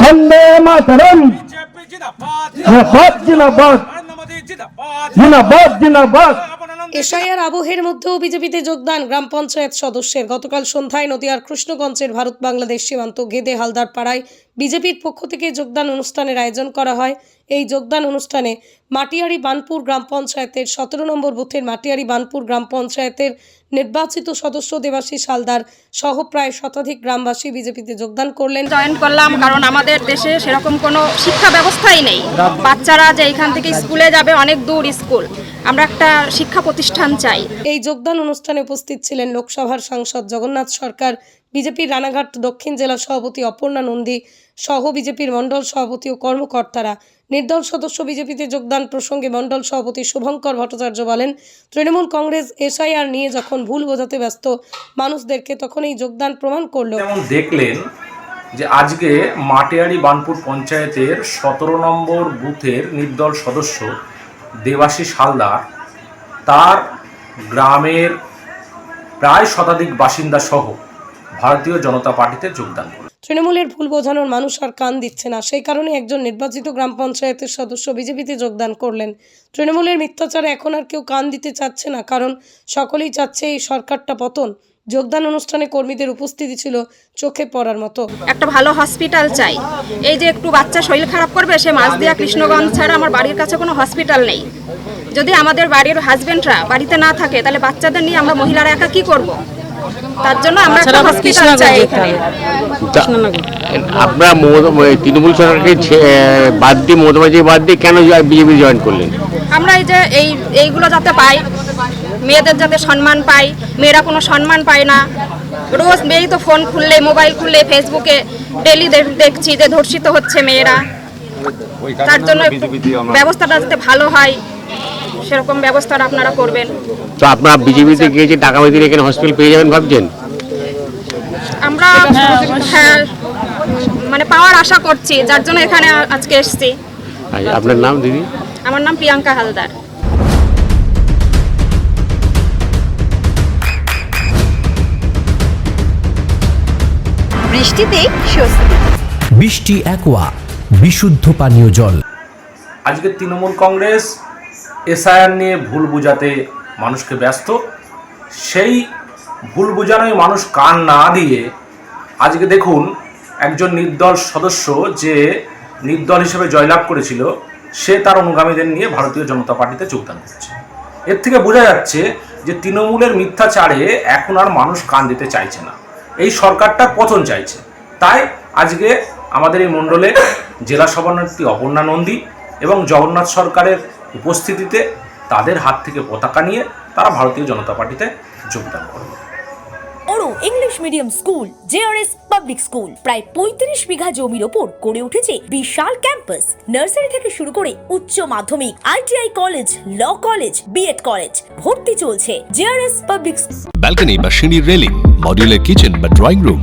বন্দে মাতরম। এশায়ার আবহের মধ্যেও বিজেপিতে যোগদান গ্রাম পঞ্চায়েত সদস্যের। গতকাল সন্ধ্যায় নদীয়ার কৃষ্ণগঞ্জের ভারত বাংলাদেশ সীমান্ত গেদে হালদার পাড়ায় বিজেপির পক্ষ থেকে যোগদান অনুষ্ঠানের আয়োজন করা হয়। এই যোগদান অনুষ্ঠানে মাটিয়ারি বানপুর গ্রাম পঞ্চায়েতের সতেরো নম্বর বুথের মাটিয়ারি বানপুর গ্রাম পঞ্চায়েতের নির্বাচিত সদস্য দেবাশিস সালদার সহ প্রায় শতাধিক গ্রামবাসী বিজেপিতে যোগদান করলেন। জয়েন করলাম কারণ আমাদের দেশে সেরকম কোনো শিক্ষা ব্যবস্থাই নেই। বাচ্চারা যে এখান থেকে স্কুলে যাবে অনেক দূর স্কুল। আমরা একটা শিক্ষা প্রতিষ্ঠান চাই। এই যোগদান অনুষ্ঠানে উপস্থিত ছিলেন লোকসভার সাংসদ জগন্নাথ সরকার বিজেপির রানাঘাট দক্ষিণ জেলা সভাপতি অপর্ণা নন্দী সহ বিজেপির মণ্ডল সভাপতি ও কর্মকর্তারা। নির্দল সদস্য বিজেপিতে যোগদান প্রসঙ্গে মণ্ডল সভাপতি শুভঙ্কর ভট্টাচার্য বলেন, তৃণমূল কংগ্রেস এসআইআর নিয়ে যখন ভুল বোঝাতে ব্যস্ত মানুষদেরকে তখন এই যোগদান প্রমাণ করল দেখলেন যে আজকে মাটিয়ারি বানপুর পঞ্চায়েতের সতেরো নম্বর বুথের নির্দল সদস্য দেবাশিস হালদার, তার গ্রামের প্রায় শতাধিক বাসিন্দা সহ ভারতীয় জনতা পার্টিতে যোগদান করেন তৃণমূলের ভুল বোঝানোর মানুষ আর কান দিচ্ছে না। সেই কারণে একজন নির্বাচিত গ্রাম পঞ্চায়েতের সদস্য বিজেপিতে যোগদান করলেন। তৃণমূলের মিথ্যাচারে এখন আর কেউ কান দিতে চাচ্ছে না কারণ সকলেই চাচ্ছে এই সরকারটা পতন। যোগদান অনুষ্ঠানে কর্মীদের উপস্থিতি ছিল চোখে পড়ার মতো। একটা ভালো হসপিটাল চাই। এই যে একটু বাচ্চা শরীর খারাপ করবে সে মাঝদিয়া কৃষ্ণগঞ্জ ছাড়া আমার বাড়ির কাছে কোনো হসপিটাল নেই। যদি আমাদের বাড়ির হাজবেন্ডরা বাড়িতে না থাকে তাহলে বাচ্চাদের নিয়ে আমরা মহিলারা একা কি করব? তার জন্য আমরা একটা হসপিটাল চাই এখানে। আপনারা তৃণমূল সরকারকে বাদ দিয়ে মমতা বাদ দিয়ে কেন বিজেপি জয়েন করলেন? আমরা এই যে এই এইগুলো যাতে পাই মেয়েদের যাতে সম্মান পাই মেয়েরা কোনো সম্মান পায় না। রোজ মেয়েই তো ফোন খুললে মোবাইল খুললে ফেসবুকে ডেলি দেখছি যে ধর্ষিত হচ্ছে মেয়েরা। তার জন্য ব্যবস্থাটা যাতে ভালো হয়। সেরকম ব্যবস্থাটা আপনারা করবেন। তো আপনারা বিজেপিতে গিয়েছে টাকা পয়সা দিয়ে এখানে হসপিটাল পেয়ে যাবেন ভাবছেন? আমরা হ্যাঁ মানে পাওয়ার আশা করছি যার জন্য এখানে আজকে এসেছি। আপনার নাম দিদি? আমার নাম প্রিয়াঙ্কা হালদার। বৃষ্টিতে স্বস্তি। বৃষ্টি অ্যাকোয়া বিশুদ্ধ পানীয় জল। আজকে তৃণমূল কংগ্রেস এসআইআর নিয়ে ভুল বোঝাতে মানুষকে ব্যস্ত। সেই ভুল বোঝানোই মানুষ কান না দিয়ে আজকে দেখুন একজন নির্দল সদস্য যে নির্দল হিসেবে জয়লাভ করেছিল, সে তার অনুগামীদের নিয়ে ভারতীয় জনতা পার্টিতে যোগদান করছে। এর থেকে বোঝা যাচ্ছে যে তৃণমূলের মিথ্যাচারে এখন আর মানুষ কান দিতে চাইছে না। এই সরকারটার পতন চাইছে। তাই আজকে আমাদের এই মণ্ডলে জেলা সভানেত্রী অপর্ণা নন্দী এবং জগন্নাথ সরকারের উপস্থিতিতে তাদের হাত থেকে পতাকা নিয়ে তারা ভারতীয় জনতা পার্টিতে যোগদান করবে ওরো English medium school JRS public school প্রায় পঁয়ত্রিশ বিঘা জমির ওপর গড়ে উঠেছে বিশাল ক্যাম্পাস। নার্সারি থেকে শুরু করে উচ্চ মাধ্যমিক ITI college law college BEd college ভর্তি চলছে। জেআরএস পাবলিক ব্যালকনি বা সিঁড়ির রেলিং মডিউলার কিচেন বা ড্রয়িং রুম।